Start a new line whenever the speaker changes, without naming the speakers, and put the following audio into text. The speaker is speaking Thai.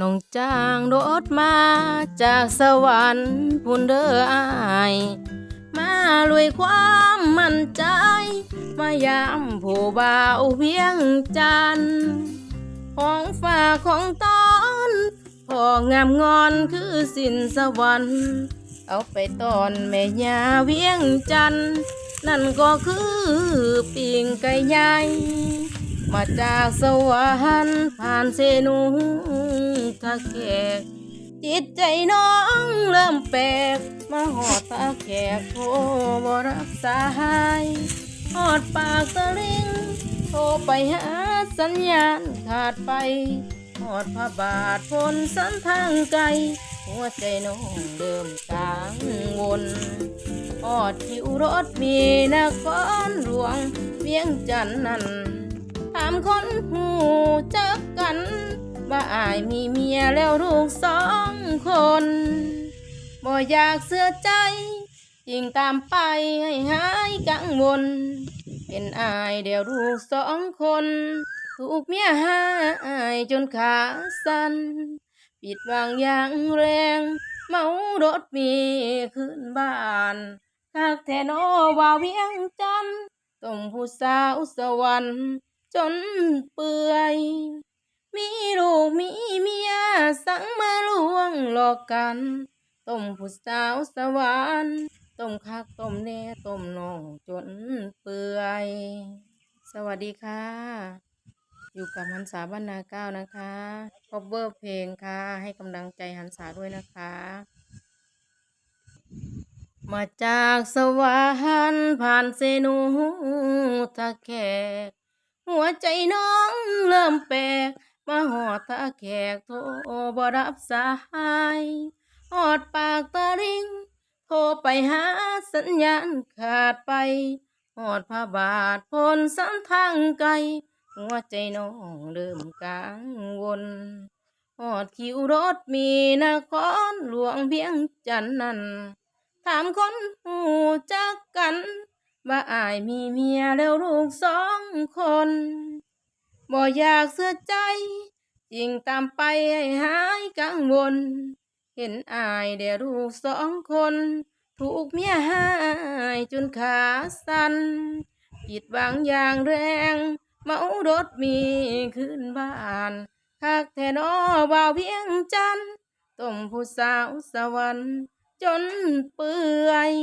น้องจ้างรถมาจากสวรรค์พุ่นเด้ออายมาลุยความมั่นใจ มายามผู้บ่าวเวียงจันทน์ของฝากของตอนพองามงอนคือสินสวรรค์เอาไปตอนแม่ยาเวียงจันทน์นั่นก็คือปิงไก่ใหญ่ มาจากสวรรค์ผ่านเสนูทะแขก จิตใจน้องเริ่มแปลก มาหอดตาแขกโทรบรับสายหอดปากสลิงโทรไปหาสัญญาณขาดไปหอดพระบาทพลสันทางไกล หัวใจน้องเริ่มกังวลออดคิวรถมีนครหลวงเวียงจันทน์นั้นามคนหูจักกันว่าอายมีเมียแล้วลูกสองคนบ่อยากเสื้อใจยิ่งตามไปให้หายกังวล เป็นอายเดียวลูกสองคน ถูกเมียหายจนขาสั่นปิดวางอย่างแรง เมารถมีขึ้นบ้านคักแทนอว่าเวียงจันต้มผู้สาวสวรรค์ จนเปื่อย มีลูกมีเมียสั่งมาลวงหลอกกันต้มผู้สาวสวรรค์ต้มคักต้มแน่ต้มน้องจนเปื่อย สวัสดีค่ะ อยู่กับหันษาบรรณาเก้านะคะคอบเวอร์เพลงค่ะ ให้กำลังใจหันษาด้วยนะคะ มาจากสวรรค์ผ่านเซนูทะแขก ใจน้องเริ่มแปลกมาหอดตาแขกโทรบ่รับสายหอดปากตะริงโทรไปหาสัญญาณขาดไปหอดพระบาทพลสันทางไกลหัวใจน้องเริ่มกังวลหอดคิวรถมีนครหลวงเพียงจันน์นั้นถามคนหูจักกัน ว่าอายมีเมียแล้วลูกสองคนบ่อยากเสื้อใจจริงตามไปให้หายกังวล เห็นอายเดียวลูกสองคน ถูกเมียหายจนขาสั่นผิดบางอย่างแรง เมารถมีขึ้นบ้านคักแทนอบ่าวเวียงจันต้มผู้สาวสวรรค์จนเปื่อย